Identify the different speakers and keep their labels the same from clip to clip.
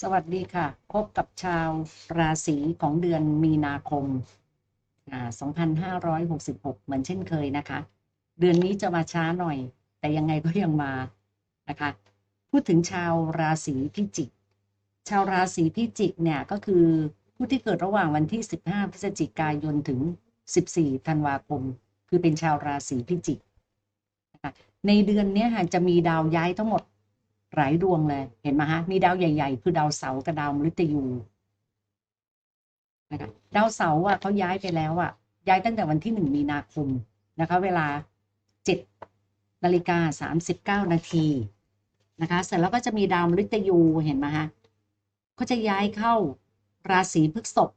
Speaker 1: สวัสดีค่ะ พบกับชาวราศีของเดือนมีนาคมอ่า2566 เหมือนเช่นเคยนะคะ เดือนนี้จะมาช้าหน่อย แต่ยังไงก็ยังมานะคะ พูดถึงชาวราศีพิจิก ชาวราศีพิจิกเนี่ยก็คือผู้ที่เกิดระหว่างวันที่ 15 พฤศจิกายนถึง 14 ธันวาคม คือเป็นชาวราศีพิจิกนะะในเดือนนี้ค่ะจะมีดาวย้ายทั้งหมด หลายดวงเลย เห็นไหมฮะ มีดาวใหญ่ ๆ คือดาวเสาร์กับดาวมฤตยูนะคะดาวเสาร์อะเขาย้ายไปแล้วอะ ย้ายตั้งแต่วันที่หนึ่งมีนาคมนะคะ เวลาเจ็ดนาฬิกาสามสิบเก้านาทีนะคะ เสร็จแล้วก็จะมีดาวมฤตยูเห็นไหมฮะก็จะย้ายเข้าราศีพฤษภ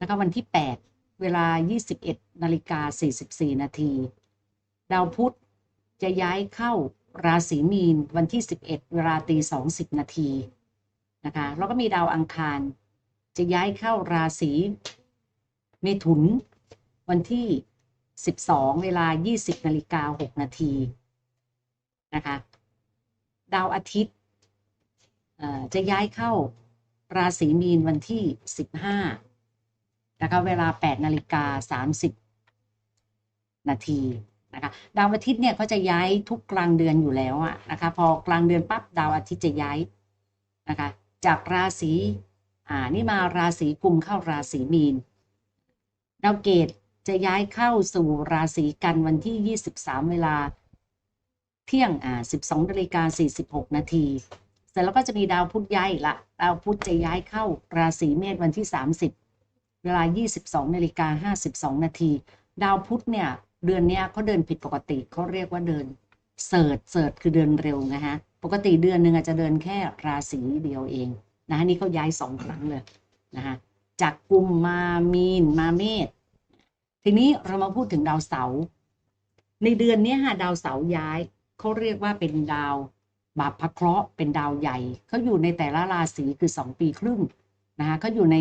Speaker 1: นะคะวันที่แปดเวลายี่สิบเอ็ดนาฬิกาสี่สิบสี่นาที ดาวพุธจะย้ายเข้า ราศีมีนวันที่ 11 เวลาตี20 นาทีนะคะแล้วก็มีดาวอังคาร จะย้ายเข้าราศีเมถุน วันที่ 12 เวลา 20 นาฬิกา 6 นาทีนะคะดาวอาทิตย์จะย้ายเข้าราศีมีนวันที่ 15นะคะเวลา 8 นาฬิกา 30 นาที นะคะดาวอาทิตย์เนี่ยเขาจะย้ายทุกกลางเดือนอยู่แล้วอะนะคะพอกลางเดือนปั๊บดาวอาทิตย์จะย้ายนะคะจากราศีอ่านี่มาราศีกุมเข้าราศีมีน ดาวเกตจะย้ายเข้าสู่ราศีกันวันที่ 23 เวลา เที่ยงอ่า12นาฬิกา46 นาทีเสร็จแล้วก็จะมีดาวพุธย้ายละดาวพุธจะย้ายเข้าราศีเมษวันที่ 30 เวลา 22นาฬิกา52 นาที ดาวพุธเนี่ย เดือนนี้เขาเดินผิดปกติเขาเรียกว่าเดินเสิร์ชเสิร์ชคือเดินเร็วนะฮะปกติเดือนหนึ่งอาจจะเดินแค่ราศีเดียวเองนะฮะนี่เขาย้ายสองครั้งเลยนะฮะจากกุมมามีนมาเมษทีนี้เรามาพูดถึงดาวเสาร์ในเดือนนี้ฮะดาวเสาร์ย้ายเขาเรียกว่าเป็นดาวบาปพระเคราะห์เป็นดาวใหญ่เขาอยู่ในแต่ละราศีคือสองปีครึ่งนะคะเขาอยู่ใน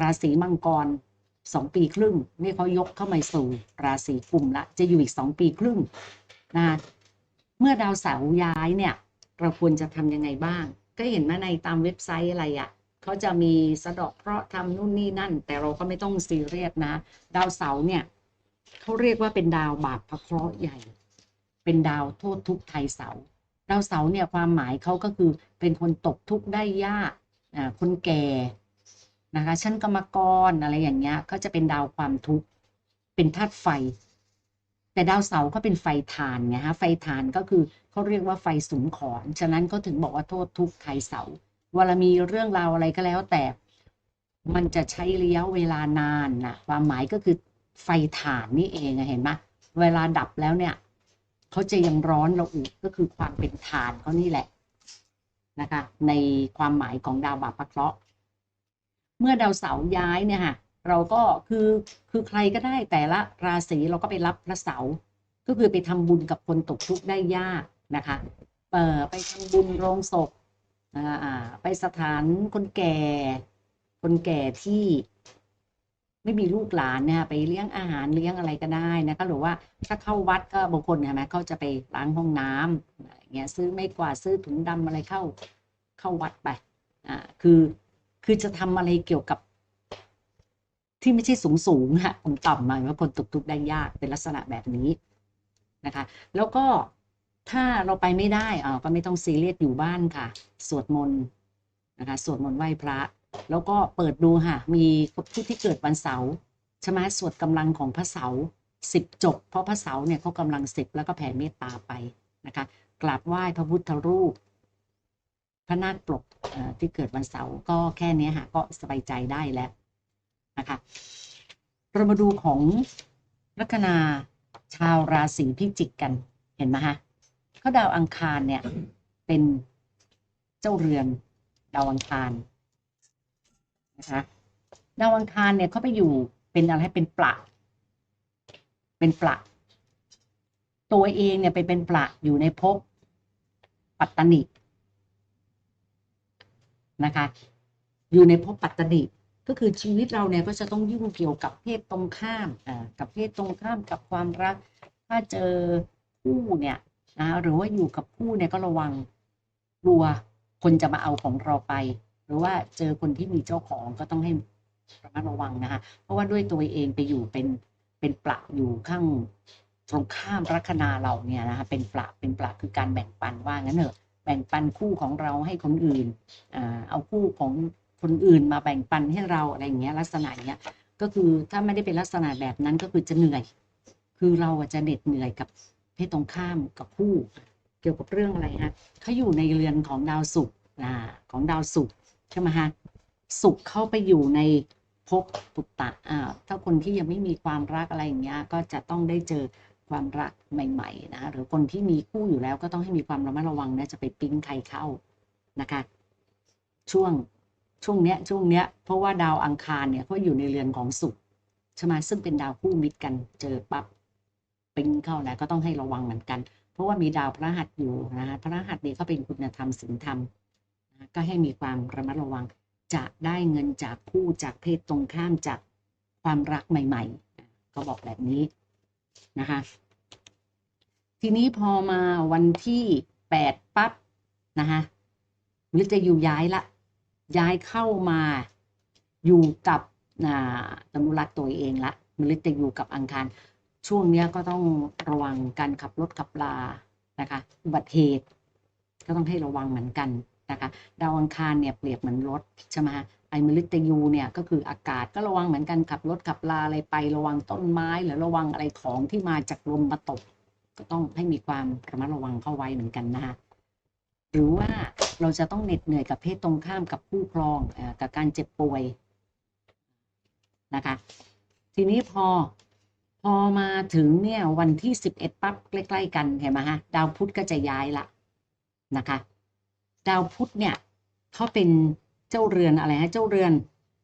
Speaker 1: ราศีมังกร สองปีครึ่ง นี่เขายกเข้ามาสู่ราศีกุมละ จะอยู่อีกสองปีครึ่งนะเมื่อดาวเสาร์ย้ายเนี่ย เราควรจะทำยังไงบ้าง ก็เห็นมาในตามเว็บไซต์อะไรอะ่ะเขาจะมีสะดอกเคราะห์ทำนู่นนี่นั่น แต่เราก็ไม่ต้องซีเรียสนะ ดาวเสาร์เนี่ยเขาเรียกว่าเป็นดาวบาปพระเคราะห์ใหญ่ เป็นดาวโทษทุกไทยเสาดาวเสาเนี่ยความหมายเขาก็คือเป็นคนตกทุกข์ได้ยากอ่าคนแก่ นะคะชั้นกรรมกรอะไรอย่างเงี้ยเขาจะเป็นดาวความทุกข์เป็นธาตุไฟ แต่ดาวเสาร์ก็เป็นไฟฐานไงฮะไฟฐานก็คือเขาเรียกว่าไฟสุมขอนฉะนั้นเขาถึงบอกว่าโทษทุกข์ไทยเสาร์เวลามีเรื่องราวอะไรก็แล้ว แต่มันจะใช้ระยะเวลานานนะความหมายก็คือไฟฐานนี่เองเห็นไหมเวลาดับแล้วเนี่ยเขาจะยังร้อนระอุก็คือความเป็นฐานเขานี่แหละนะคะ ในความหมายของดาวบาปะเคราะห์ เมื่อดาวเสาร์ย้ายเนี่ยค่ะเราก็คือคือใครก็ได้แต่ละราศีเราก็ไปรับพระเสาร์ก็คือไปทำบุญกับคนตกทุกข์ได้ยากนะคะเอ่อไปทำบุญโรงศพอ่าไปสถานคนแก่ คนแก่ที่ไม่มีลูกหลานเนี่ยไปเลี้ยงอาหารเลี้ยงอะไรก็ได้นะคะหรือว่าถ้าเข้าวัดก็บางคนใช่ไหมเขาจะไปล้างห้องน้ำอะไรเงี้ยซื้อไม่กว่าซื้อถุงดำอะไรเข้าเข้าวัดไปอ่าคือ คือจะทำอะไรเกี่ยวกับ ที่ไม่ใช่สูงสูงฮะผมต่ำมาว่าคนตกทุกข์ได้ยากเป็นลักษณะแบบนี้นะคะ แล้วก็ถ้าเราไปไม่ได้อ่าก็ไม่ต้องซีเรียสอยู่บ้านค่ะ สวดมนต์นะคะสวดมนต์ไหว้พระ แล้วก็เปิดดูค่ะ มีผู้ที่เกิดวันเสาร์ใช่ไหมสวดกำลังของพระเสาร์สิบจบ เพราะพระเสาร์เนี่ยเขากำลังสิบแล้วก็แผ่เมตตาไปนะคะกราบไหว้พระพุทธรูป พระนาคปลกที่เกิดวันเสาร์ก็แค่นี้ค่ะก็สบายใจได้แล้วนะคะเรามาดูของลัคนาชาวราศีพิจิกกันเห็นไหมฮะเขาดาวอังคารเนี่ยเป็นเจ้าเรือนดาวอังคารนะคะดาวอังคารเนี่ยเขาไปอยู่เป็นอะไรเป็นปละเป็นปละตัวเองเนี่ยไปเป็นปละอยู่ในภพปัตตนิ นะคะ อยู่ในภพปัตตนิก็คือชีวิตเราเนี่ยก็จะต้องยุ่งเกี่ยวกับเพศตรงข้ามอ่ากับเพศตรงข้ามกับความรัก ถ้าเจอคู่เนี่ยนะหรือว่าอยู่กับคู่เนี่ยก็ระวังกลัวคนจะมาเอาของเราไป หรือว่าเจอคนที่มีเจ้าของก็ต้องให้ระมัดระวังนะคะเพราะว่าด้วยตัวเองไปอยู่เป็นเป็นปลักอยู่ข้างตรงข้ามลัคนาเราเนี่ยนะคะเป็นปลักเป็นปลักคือการแบ่งปันว่างั้นเถอะ แบ่งปันคู่ของเราให้คนอื่นอเอาคู่ของคนอื่นมาแบ่งปันให้เราอะไรอย่างเงี้ยลักษณะอย่างเงี้ยก็คือถ้าไม่ได้เป็นลักษณะแบบนั้นก็คือจะเหนื่อย คือเราจะเหน็ดเหนื่อยกับเพศตรงข้ามกับคู่ เกี่ยวกับเรื่องอะไรฮะเขาอยู่ในเรือนของดาวศุกร์ของดาวศุกร์ใช่ไหมฮะศุกร์เข้าไปอยู่ในภพปุตตะอ่าถ้าคนที่ยังไม่มีความรักอะไรอย่างเงี้ยก็จะต้องได้เจอ ความรักใหม่ๆนะคะหรือคนที่มีคู่อยู่แล้วก็ต้องให้มีความระมัดระวังนะจะไปปิ๊งใครเข้านะคะ ช่วงช่วงเนี้ยช่วงเนี้ยเพราะว่าดาวอังคารเนี่ยเขาอยู่ในเรือนของศุกร์ใช่ไหมซึ่งเป็นดาวคู่มิตรกันเจอปั๊บปิ๊งเข้านะก็ต้องให้ระวังเหมือนกัน เพราะว่ามีดาวพระหัสอยู่นะฮะพระหัสเนี่ยก็เป็นคุณธรรมศีลธรรมนะก็ให้มีความระมัดระวังจะได้เงินจากคู่จากเพศตรงข้ามจากความรักใหม่ ๆ ก็บอกแบบนี้ นะคะ ทีนี้พอมาวันที่แปดปั๊บนะคะมฤตยูย้ายละ ย้ายเข้ามาอยู่กับอ่าตนุรักตัวเองละมฤตยูกับอังคาร ช่วงเนี้ยก็ต้องระวังการขับรถขับลานะคะอุบัติเหตุก็ต้องให้ระวังเหมือนกัน นะคะดาวอังคารเนี่ยเปรียบเหมือนรถใช่ไหมฮะไอมฤตยูเนี่ยก็คืออากาศก็ระวังเหมือนกันขับรถขับลาอะไรไประวังต้นไม้ หรือระวังอะไรของที่มาจากลมมาตก ก็ต้องให้มีความระมัดระวังเข้าไว้เหมือนกันนะคะหรือว่าเราจะต้องเหน็ดเหนื่อยกับเพศตรงข้ามกับคู่ครองเอ่อกับการเจ็บป่วยนะคะทีนี้พอพอมาถึงเนี่ยวันที่สิบเอ็ดปั๊บใกล้ ๆ กันเห็นไหมฮะดาวพุธก็จะย้ายละนะคะ ดาวพุธเนี่ยเขาเป็นเจ้าเรือนอะไรฮะเจ้าเรือน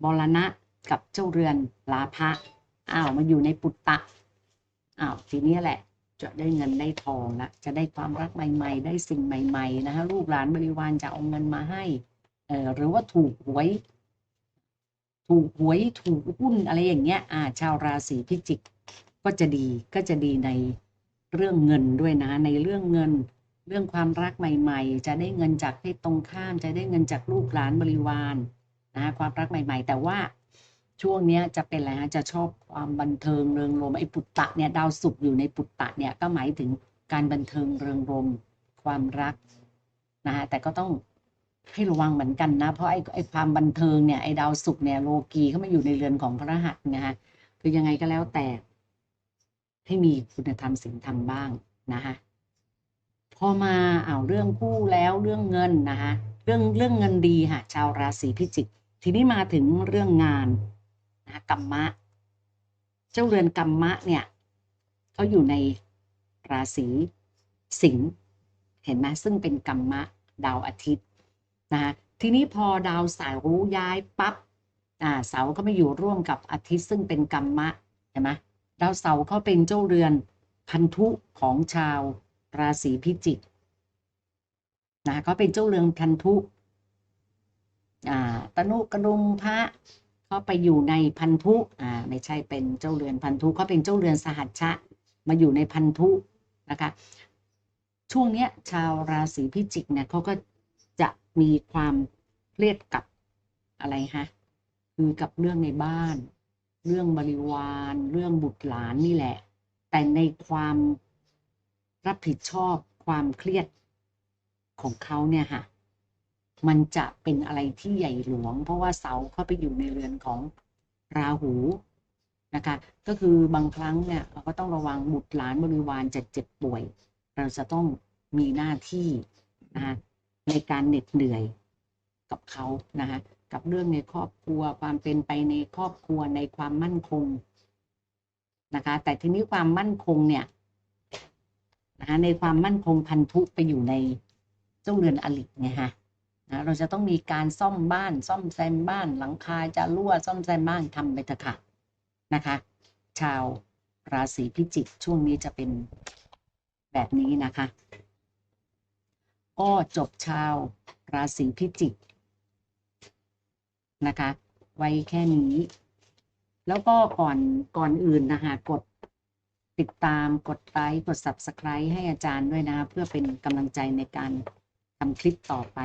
Speaker 1: บรณะกับเจ้าเรือนลาภะอ้าวมาอยู่ในปุตตะอ้าวทีนี้แหละจะได้เงินได้ทองละจะได้ความรักใหม่ ๆ ได้สิ่งใหม่ๆนะฮะลูกหลานบริวารจะเอาเงินมาให้เออหรือว่าถูกหวย ถูกหวยถูกหุ้นอะไรอย่างเงี้ยอ่าชาวราศีพิจิกก็จะดีก็จะดีในเรื่องเงินด้วยนะในเรื่องเงิน เรื่องความรักใหม่ๆ จะได้เงินจากเพศตรงข้าม จะได้เงินจากลูกหลานบริวารนะความรักใหม่ ๆ แต่ว่าช่วงนี้จะเป็นอะไรฮะจะชอบความบันเทิงเริงรมย์ไอ้ปุตตะเนี่ยดาวศุกร์อยู่ในปุตตะเนี่ยก็หมายถึงการบันเทิงเริงรมย์ความรักนะฮะแต่ก็ต้องให้ระวังเหมือนกันนะ เพราะไอ้ไอ้ความบันเทิงเนี่ยไอ้ดาวศุกร์เนี่ยโลกีเข้ามาอยู่ในเรือนของพระรหัสนะฮะคือยังไงก็แล้วแต่ ให้มีคุณธรรมศีลธรรมบ้างนะคะ พอมาเอาวเรื่องคู่แล้วเรื่องเงินนะคะเรื่องเรื่องเงินดีค่ะชาวราศีพิจิก ทีนี้มาถึงเรื่องงานนะะกรรมะ เจ้าเรือนกรรมะเนี่ยเขาอยู่ในราศีสิงห์เห็นไหมซึ่งเป็นกรรมะดาวอาทิตย์นะคะทีนี้พอดาวเสาร์ย้ายปั๊บอ่าเสาก็มาอยู่ร่วมกับอาทิตย์ซึ่งเป็นกรรมะเห็นไหมดาวเสาร์เขาเป็นเจ้าเรือนพันธุของชาว ราศีพิจิกนะเขาเป็นเจ้าเรือนพันธุอ่าตนุกระดุมพระเขาไปอยู่ในพันธุอ่าไม่ใช่เป็นเจ้าเรือนพันธุเขาเป็นเจ้าเรือนสหัชชะ มาอยู่ในพันธุนะคะช่วงเนี้ยชาวราศีพิจิกเนี่ยเขาก็จะมีความเครียดกับอะไรฮะคือกับเรื่องในบ้าน เรื่องบริวาร เรื่องบุตรหลานนี่แหละ แต่ในความ รับผิดชอบความเครียดของเขาเนี่ยค่ะ มันจะเป็นอะไรที่ใหญ่หลวง เพราะว่าเสาเข้าไปอยู่ในเรือนของราหูนะคะ ก็คือบางครั้งเนี่ยเราก็ต้องระวังบุตรหลานบริวารจะเจ็บป่วย เราจะต้องมีหน้าที่นะคะในการเหน็ดเหนื่อยกับเขานะคะกับเรื่องในครอบครัวความเป็นไปในครอบครัวในความมั่นคงนะคะ แต่ทีนี้ความมั่นคงเนี่ย นะในความมั่นคงพันธุไปอยู่ในเจ้าเรือนอลิไงฮะนะเราจะต้องมีการซ่อมบ้าน ซ่อมแซมบ้าน หลังคาจะรั่วซ่อมแซมบ้านทำไปเถอะค่ะนะคะ ชาวราศีพิจิกช่วงนี้จะเป็นแบบนี้นะคะก็จบชาวราศีพิจิกนะคะ ไว้แค่นี้ แล้วก็ก่อนก่อนอื่นนะคะกด ติดตามกดไลค์กด subscribe ให้อาจารย์ด้วยนะคะเพื่อเป็นกำลังใจในการทำคลิปต่อไป